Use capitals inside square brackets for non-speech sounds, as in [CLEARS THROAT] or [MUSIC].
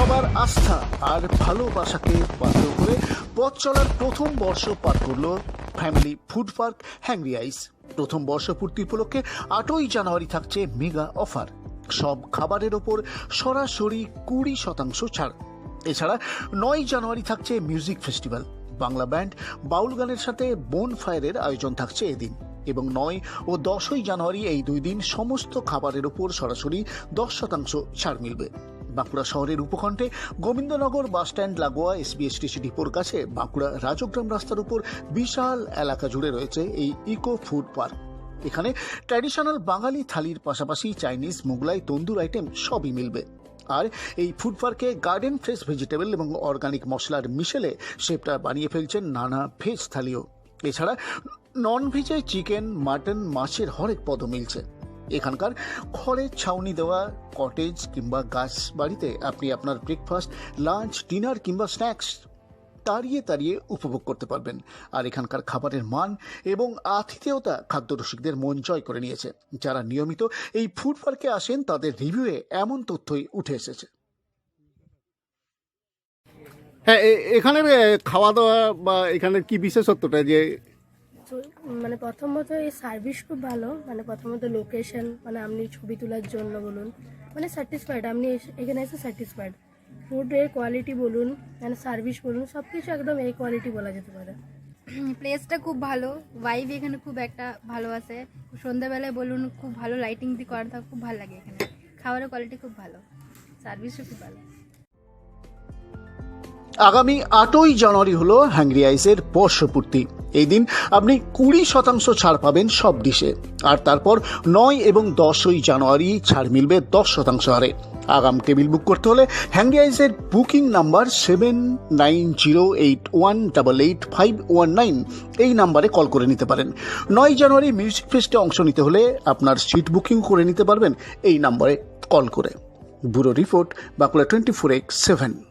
সবার আস্থা আর ভালোবাসাকে পাত্র করে পথ চলার প্রথম বর্ষ পার করল family food park hungry eyes. প্রথম বর্ষপূর্তি উপলক্ষে আটই জানুয়ারি থাকছে মেগা অফার। সব খাবারের ওপর সরাসরি কুড়ি শতাংশ ছাড়। এছাড়া নয় জানুয়ারি থাকছে music festival. Bangla band Baul গানের সাথে বোন ফায়ারের আয়োজন থাকছে এদিন এবং নয় ও দশই জানুয়ারি এই দুই দিন সমস্ত খাবারের ওপর সরাসরি দশ শতাংশ ছাড় মিলবে। বাঁকুড়া শহরের উপকণ্ঠে গোবিন্দনগর বাসস্ট্যান্ড লাগোয়া এসবিএসটিসি ডিপোর কাছে বাঁকুড়া রাজগ্রাম রাস্তার উপর বিশাল এলাকা জুড়ে রয়েছে এই ইকো ফুড পার্ক। এখানে ট্র্যাডিশনাল বাঙালি থালির পাশাপাশি চাইনিজ, মোগলাই, তন্দুর আইটেম সবই মিলবে। আর এই ফুড পার্কে গার্ডেন ফ্রেশ ভেজিটেবল এবং অর্গানিক মশলার মিশেলে শেপটা বানিয়ে ফেলছেন নানা ভেজ থালিও। এছাড়া নন ভেজে চিকেন, মাটন, মাছের হরেক পদ মিলছে। এখানকার খড়ের ছাউনি দেওয়া কটেজ কিংবা গাছ বাড়িতে আপনি আপনার ব্রেকফাস্ট লাঞ্চ ডিনার কিংবা স্ন্যাক্স তাড়িয়ে তাড়িয়ে উপভোগ করতে পারবেন। আর এখানকার খাবারের মান এবং আতিথেয়তা খাদ্য রসিকদের মন জয় করে নিয়েছে। যারা নিয়মিত এই ফুড পার্কে আসেন, তাদের রিভিউয়ে এমন তথ্যই উঠে এসেছে। হ্যাঁ এখানের খাওয়া দাওয়া বা এখানের কি বিশেষত্বটা? যে মানে প্রথমত এই সার্ভিস খুব ভালো মানে প্রথমত লোকেশন মানে আপনি ছবি তোলার জন্য বলুন মানে স্যাটিসফাইড আপনি এসে- এখানে এসে স্যাটিসফাইড ফুডের কোয়ালিটি বলুন মানে সার্ভিস বলুন সব কিছু একদম এই কোয়ালিটি বলা যেতে পারে। [CLEARS THROAT] প্লেসটা খুব ভালো ভাইব এখানে খুব একটা ভালো আছে। সন্ধ্যাবেলায় বলুন খুব ভালো লাইটিং দিয়ে করা থাকে খুব ভালো লাগে এখানে। খাবারের কোয়ালিটি খুব ভালো সার্ভিসও খুব ভালো। আগামী আটই জানুয়ারি হলো হ্যাংরি আইসের বর্ষপূর্তি এই দিন আপনি কুড়ি শতাংশ ছাড় পাবেন সব ডিশে। আর তারপর নয় এবং দশই জানুয়ারি ছাড় মিলবে দশ শতাংশ হারে। আগাম টেবিল বুক করতে হলে hungry booking number seven nine zero eight one double eight five one nine এই নাম্বারে কল করে নিতে পারেন। নয় জানুয়ারি মিউজিক ফেস্টে অংশ নিতে হলে আপনার সিট বুকিং করে নিতে পারবেন এই নাম্বারে কল করে। Bureau report, Bankura twenty four X seven.